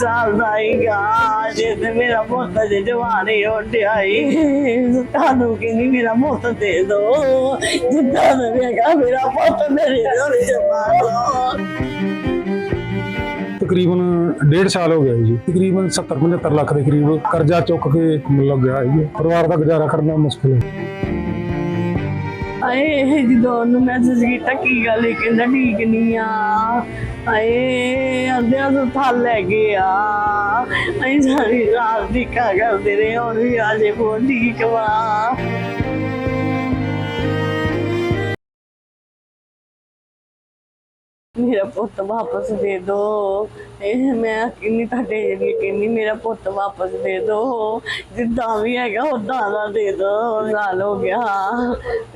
ਸਾਲ ਦਾ ਮੇਰਾ ਪੁੱਤ ਜੇ ਜਵਾਨੀ ਉੱਡਿਆਈ ਤੁਹਾਨੂੰ ਕਹਿੰਦੀ ਮੇਰਾ ਪੁੱਤ ਦੇ ਦੋ ਜਿੱਦਾਂ ਦਾ ਵੇਗਾ ਮੇਰਾ ਪੁੱਤ ਮੇਰੇ ਝੋਲੀ ਚ ਤਕਰੀਬਨ ਡੇਢ ਸਾਲ ਹੋ ਗਿਆ ਜੀ। ਤਕਰੀਬਨ 70 75 ਲੱਖ ਦੇ ਕਰੀਬ ਕਰਜ਼ਾ ਚੁੱਕ ਕੇ ਮਤਲਬ ਗਿਆ ਜੀ। ਪਰਿਵਾਰ ਦਾ ਗੁਜ਼ਾਰਾ ਕਰਨਾ ਮੁਸ਼ਕਲ ਹੈ। ਆਏ, ਇਹ ਜਦੋਂ ਉਹਨੂੰ ਮੈਸੇਜ ਕੀਤਾ, ਕੀ ਗੱਲ ਹੈ? ਕਹਿੰਦਾ, ਠੀਕ ਨਹੀਂ ਆ। ਆਏ ਅੱਧਿਆਂ ਤੋਂ ਥੱਲ ਲੈ ਗਏ ਆ। ਅਸੀਂ ਸਾਰੀ ਰਾਤ ਦੀ ਕਾ ਕਰਦੇ ਰਹੇ, ਹੁਣ ਵੀ ਆਜੇ ਫੋਨ ਠੀਕ ਵਾ ਮੇਰਾ ਪੁੱਤ ਵਾਪਸ ਦੇ ਦੋ। ਇਹ ਮੈਂ ਕਿੰਨੀ ਤੁਹਾਡੇ ਜਿਹੜੀ ਕਹਿੰਦੀ, ਮੇਰਾ ਪੁੱਤ ਵਾਪਸ ਦੇ ਦੋ। ਜਿੱਦਾਂ ਵੀ ਹੈਗਾ ਉਦਾਂ ਦਾ ਦੇ ਦੋ। ਸਾਲ ਹੋ ਗਿਆ।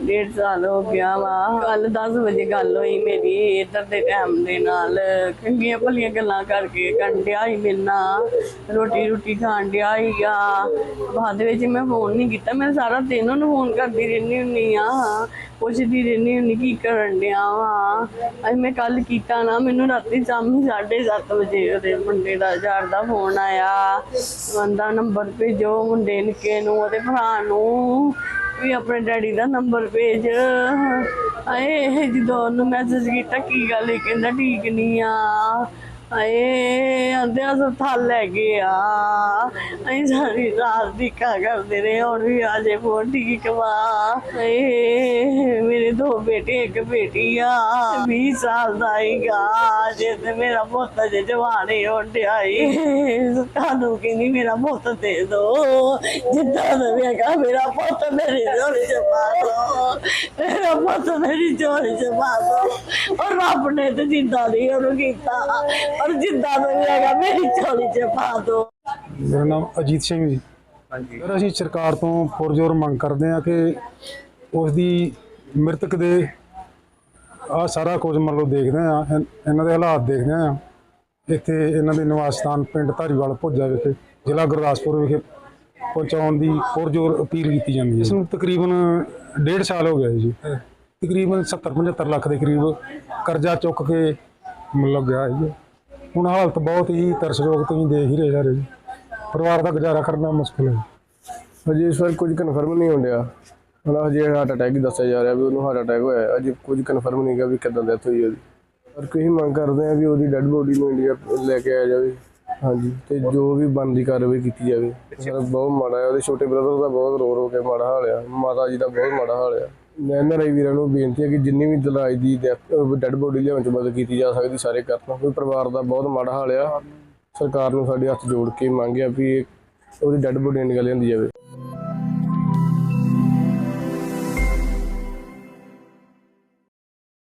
ਡੇਢ ਸਾਲ ਹੋ ਗਿਆ ਵਾ। ਕੱਲ 10 ਵਜੇ ਗੱਲ ਹੋਈ ਮੇਰੀ ਇੱਧਰ ਦੇ ਟਾਈਮ ਦੇ ਨਾਲ। ਚੰਗੀਆਂ ਭਲੀਆਂ ਗੱਲਾਂ ਕਰਕੇ ਕੰਡਿਆ ਹੀ ਮਿਲਣਾ ਰੋਟੀ ਰੋਟੀ ਖਾਣ ਡਿਆ ਹੀਗਾ ਬਾਅਦ ਵਿੱਚ ਮੈਂ ਫੋਨ ਨਹੀਂ ਕੀਤਾ। ਮੈਂ ਸਾਰਾ ਦਿਨ ਉਹਨੂੰ ਫੋਨ ਕਰਦੀ ਰਹਿੰਦੀ ਹੁੰਨੀ ਆ। ਪੁੱਛਦੀ ਰਹਿੰਦੀ ਹੁੰਨੀ ਕੀ ਕਰਨ ਡਿਆ ਵਾ। ਅੱਜ ਮੈਂ ਕੱਲ ਕੀਤਾ ਨਾ, ਮੈਨੂੰ ਰਾਤੀ ਸ਼ਾਮੀ 7:30 ਵਜੇ ਉਹਦੇ ਮੁੰਡੇ ਦਾ, ਯਾਰ ਦਾ ਫੋਨ ਆਇਆ। ਬੰਦਾ ਨੰਬਰ ਭੇਜੋ ਮੁੰਡੇ ਨਿੱਕੇ ਨੂੰ, ਉਹਦੇ ਭਰਾ ਨੂੰ, ਵੀ ਆਪਣੇ ਡੈਡੀ ਦਾ ਨੰਬਰ ਭੇਜ। ਆਏ ਇਹ ਜਦੋਂ ਉਹਨੂੰ ਮੈਸੇਜ ਕੀਤਾ, ਕੀ ਗੱਲ, ਇਹ ਕਹਿੰਦਾ ਠੀਕ ਨਹੀਂ ਆ। ਆਏ ਅੰਦਿਆਂ ਤੋਂ ਥੱਲ ਲੈ ਗਏ ਆ। ਅਸੀਂ ਸਾਰੀ ਰਾਤ ਦੀ ਕਾ ਕਰਦੇ ਰਹੇ, ਹੁਣ ਵੀ ਆਜੇ ਫੋਨ ਠੀਕ ਵਾ ਏ ਮੇਰੇ ਦੋ ਬੇਟੇ, ਇੱਕ ਬੇਟੀ ਆ 20 ਸਾਲ ਦਾ ਹੀਗਾ। ਜੇ ਤੇ ਮੇਰਾ ਪੁੱਤ ਜੇ ਜਵਾਨੀ ਉੱਡਿਆਈ ਤੁਹਾਨੂੰ ਕਹਿੰਦੀ ਮੇਰਾ ਪੁੱਤ ਦੇ ਦੋ। ਜਿੱਦਾਂ ਦਾ ਵੇਗਾ ਮੇਰਾ ਪੁੱਤ ਮੇਰੇ ਝੋਲੀ ਚ ਪਾ ਦੋ। ਮੇਰਾ ਪੁੱਤ ਮੇਰੀ ਝੋਲੀ ਚ ਪਾ ਦੋ। ਔਰ ਰੱਬ ਨੇ ਤੇ ਜਿੰਦਾ ਨਹੀਂ ਉਹਨੂੰ ਕੀਤਾ। ਔਰ ਜਿੱਦਾਂ ਦਾ ਵੇਗਾ ਮੇਰੀ ਝੋਲੀ ਚ ਪਾ ਦੋ। ਮੇਰਾ ਨਾਮ ਅਜੀਤ ਸਿੰਘ ਜੀ। ਹਾਂਜੀ। ਸਰ ਅਸੀਂ ਸਰਕਾਰ ਤੋਂ ਪੁਰਜੋਰ ਮੰਗ ਕਰਦੇ ਹਾਂ ਕਿ ਉਸ ਦੀ ਮ੍ਰਿਤਕ ਦੇ ਆ ਸਾਰਾ ਕੁਝ ਮਤਲਬ ਦੇਖਦੇ ਆ ਇਹਨਾਂ ਦੇ ਹਾਲਾਤ ਦੇਖਦੇ ਆ ਇੱਥੇ ਇਹਨਾਂ ਦੇ ਨਿਵਾਸ ਸਥਾਨ ਪਿੰਡ ਧਾਰੀਵਾਲ ਭੁੱਜਾ ਵਿਖੇ ਜ਼ਿਲ੍ਹਾ ਗੁਰਦਾਸਪੁਰ ਵਿਖੇ ਪਹੁੰਚਾਉਣ ਦੀ ਪੁਰਜੋਰ ਅਪੀਲ ਕੀਤੀ ਜਾਂਦੀ ਹੈ। ਇਸ ਨੂੰ ਤਕਰੀਬਨ ਡੇਢ ਸਾਲ ਹੋ ਗਿਆ ਜੀ। ਤਕਰੀਬਨ 70 75 ਲੱਖ ਦੇ ਕਰੀਬ ਕਰਜ਼ਾ ਚੁੱਕ ਕੇ ਮਤਲਬ ਗਿਆ ਜੀ। ਹੁਣ ਹਾਲਤ ਬਹੁਤ ਹੀ ਤਰਸਯੋਗ ਤੁਸੀਂ ਦੇਖ ਹੀ ਰਹੇ ਸਾਰੇ। ਜੀ ਪਰਿਵਾਰ ਦਾ ਗੁਜ਼ਾਰਾ ਕਰਨਾ ਮੁਸ਼ਕਲ ਹੈ। ਹਜੇ ਇਸ ਵਾਰ ਕੁਝ ਕਨਫਰਮ ਨਹੀਂ ਹੁੰਦਿਆ ਹੁਣ ਹਜੇ ਹਾਰਟ ਅਟੈਕ ਹੀ ਦੱਸਿਆ ਜਾ ਰਿਹਾ ਵੀ ਉਹਨੂੰ ਹਾਰਟ ਅਟੈਕ ਹੋਇਆ। ਹੈ। ਅਜੇ ਕੁਝ ਕਨਫਰਮ ਨਹੀਂ ਗਾ ਵੀ ਕਿੱਦਾਂ ਡੈਥ ਹੋਈ ਉਹਦੀ। ਪਰ ਕੋਈ ਮੰਗ ਕਰਦੇ ਆ ਵੀ ਉਹਦੀ ਡੈੱਡ ਬੋਡੀ ਨੂੰ ਇੰਡੀਆ ਲੈ ਕੇ ਆਇਆ ਜਾਵੇ। ਹਾਂਜੀ ਤੇ ਜੋ ਵੀ ਬਣਦੀ ਕਾਰਵਾਈ ਕੀਤੀ ਜਾਵੇ। ਸਰ ਬਹੁਤ ਮਾੜਾ ਹੈ। ਉਹਦੇ ਛੋਟੇ ਬ੍ਰਦਰ ਦਾ ਬਹੁਤ ਰੋ ਰੋ ਕੇ ਮਾੜਾ ਹਾਲ ਆ। ਮਾਤਾ ਜੀ ਦਾ ਬਹੁਤ ਮਾੜਾ ਹਾਲ ਆ। ਮੈਂ ਇਹਨਾਂ ਰਾਈ ਵੀਰਾਂ ਨੂੰ ਬੇਨਤੀ ਹੈ ਕਿ ਜਿੰਨੀ ਵੀ ਦਲਾਈ ਦੀ ਡੈੱਡ ਬੋਡੀ ਲਿਆਉਣ ਚ ਮਦਦ ਕੀਤੀ ਜਾ ਸਕਦੀ, ਸਾਰੇ ਕਰਨ। ਕੋਈ ਪਰਿਵਾਰ ਦਾ ਬਹੁਤ ਮਾੜਾ ਹਾਲ ਆ। ਸਰਕਾਰ ਨੂੰ ਸਾਡੇ ਹੱਥ ਜੋੜ ਕੇ ਮੰਗਿਆ ਵੀ ਇਹ- ਉਹਦੀ ਡੈੱਡ ਬੋਡੀ ਇੰਡੀਆ ਲਿਆਂਦੀ ਜਾਵੇ।